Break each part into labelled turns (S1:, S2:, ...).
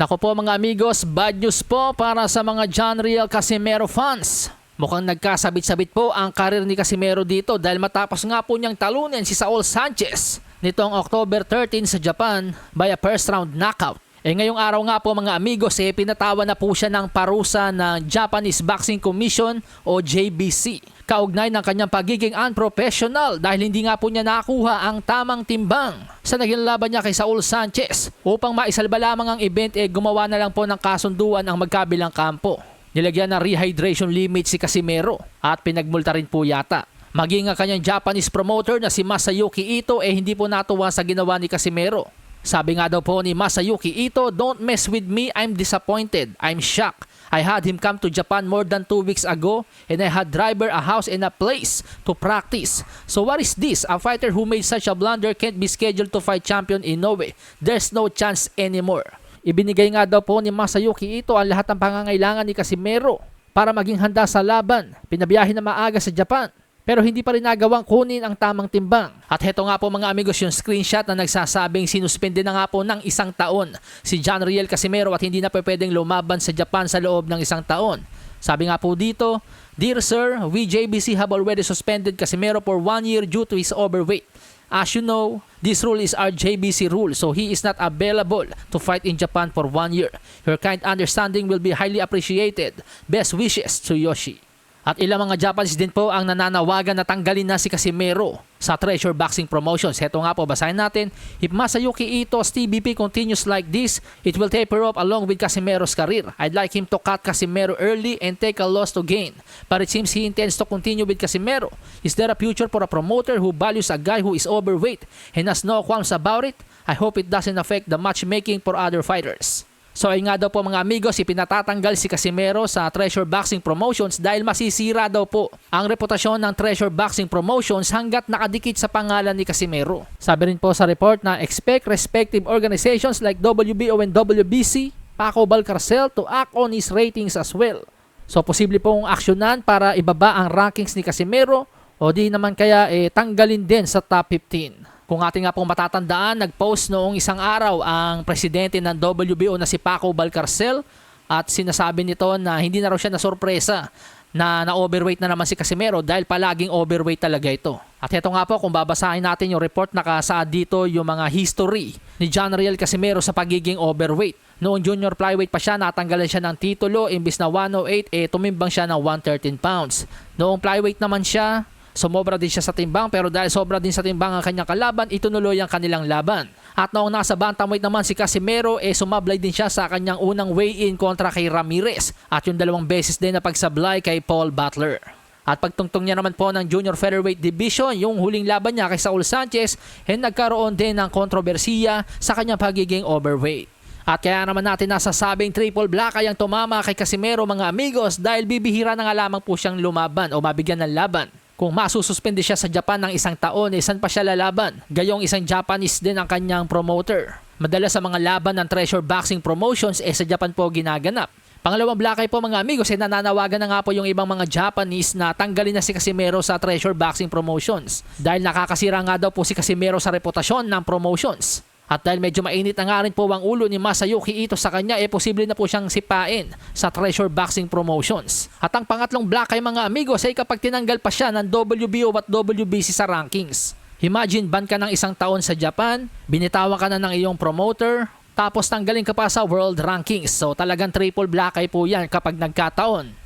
S1: Nako po mga amigos, bad news po para sa mga John Real Casimero fans. Mukhang nagkasabit-sabit po ang karir ni Casimero dito dahil matapos nga po niyang talunin si Saul Sanchez nitong October 13 sa Japan by a first round knockout. Eh ngayong araw nga po mga amigos eh pinatawa na po siya ng parusa ng Japanese Boxing Commission o JBC. Kaugnay ng kanyang pagiging unprofessional dahil hindi nga po niya nakuha ang tamang timbang sa naging laban niya kay Saul Sanchez. Upang maisalba lamang ang event eh gumawa na lang po ng kasunduan ang magkabilang kampo. Nilagyan ng rehydration limit si Casimero at pinagmulta rin po yata. Maging ang kanyang Japanese promoter na si Masayuki Ito eh hindi po natuwa sa ginawa ni Casimero. Sabi nga daw po ni Masayuki Ito, Don't mess with me, I'm disappointed, I'm shocked. I had him come to Japan more than two weeks ago and I had driver a house and a place to practice. So what is this? A fighter who made such a blunder can't be scheduled to fight champion in Norway. There's no chance anymore. Ibinigay nga daw po ni Masayuki Ito ang lahat ng pangangailangan ni Casimero para maging handa sa laban. Pinabiyahin na maaga sa Japan pero hindi pa rin nagawang kunin ang tamang timbang. At heto nga po mga amigos yung screenshot na nagsasabing sinuspende na nga po ng isang taon si John Riel Casimero at hindi na pwedeng lumaban sa Japan sa loob ng isang taon. Sabi nga po dito, Dear Sir, we JBC have already suspended Casimero for one year due to his overweight. As you know, this rule is our JBC rule so he is not available to fight in Japan for one year. Your kind understanding will be highly appreciated. Best wishes to Yoshi. At ilang mga Japanese din po ang nananawagan na tanggalin na si Casimero sa Treasure Boxing Promotions. Heto nga po, basahin natin. If Masayuki Ito's TBP continues like this, it will taper off along with Casimero's career. I'd like him to cut Casimero early and take a loss to gain. But it seems he intends to continue with Casimero. Is there a future for a promoter who values a guy who is overweight and has no qualms about it? I hope it doesn't affect the matchmaking for other fighters. So ayun nga daw po mga amigos, ipinatatanggal si Casimero sa Treasure Boxing Promotions dahil masisira daw po ang reputasyon ng Treasure Boxing Promotions hanggat nakadikit sa pangalan ni Casimero. Sabi rin po sa report na expect respective organizations like WBO and WBC, Paco Balcarcel to act on his ratings as well. So posible pong aksyonan para ibaba ang rankings ni Casimero o di naman kaya eh, tanggalin din sa top 15. Kung ating nga pong matatandaan, nag-post noong isang araw ang presidente ng WBO na si Paco Balcarcel at sinasabi nito na hindi na raw siya nasorpresa na na-overweight na naman si Casimero dahil palaging overweight talaga ito. At ito nga po, kung babasahin natin yung report, nakasaad dito yung mga history ni John Riel Casimero sa pagiging overweight. Noong junior flyweight pa siya, natanggalan siya ng titulo, imbis na 108, eh tumimbang siya ng 113 pounds. Noong flyweight naman siya, Sumobra din siya sa timbang pero dahil sobra din sa timbang ang kanyang kalaban, itunuloy ang kanilang laban. At noong nasa bantamweight naman si Casimero, eh sumablay din siya sa kanyang unang weigh-in kontra kay Ramirez at yung dalawang beses din na pagsablay kay Paul Butler. At pagtungtong niya naman po ng junior featherweight division, yung huling laban niya kay Saul Sanchez, eh nagkaroon din ng kontrobersiya sa kanyang pagiging overweight. At kaya naman natin nasasabing triple black ay ang tumama kay Casimero mga amigos dahil bibihira na nga lamang po siyang lumaban o mabigyan ng laban. Kung masususpende siya sa Japan ng isang taon, eh, saan pa siya lalaban? Gayong isang Japanese din ang kanyang promoter. Madalas sa mga laban ng Treasure Boxing Promotions, eh sa Japan po ginaganap. Pangalawang blakay po mga amigos, eh nananawagan na nga po yung ibang mga Japanese na tanggalin na si Casimero sa Treasure Boxing Promotions. Dahil nakakasira nga daw po si Casimero sa reputasyon ng promotions. At dahil medyo mainit na nga rin po ang ulo ni Masayuki Ito sa kanya, eh posible na po siyang sipain sa Treasure Boxing Promotions. At ang pangatlong black ay mga amigos ay kapag tinanggal pa siya ng WBO at WBC sa rankings. Imagine ban ka ng isang taon sa Japan, binitawan ka na ng iyong promoter, tapos tanggalin ka pa sa world rankings. So talagang triple black ay po yan kapag nagkataon.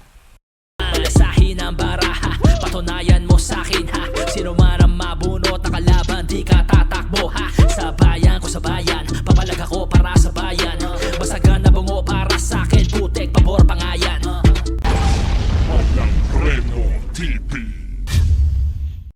S1: Alasahin ang bara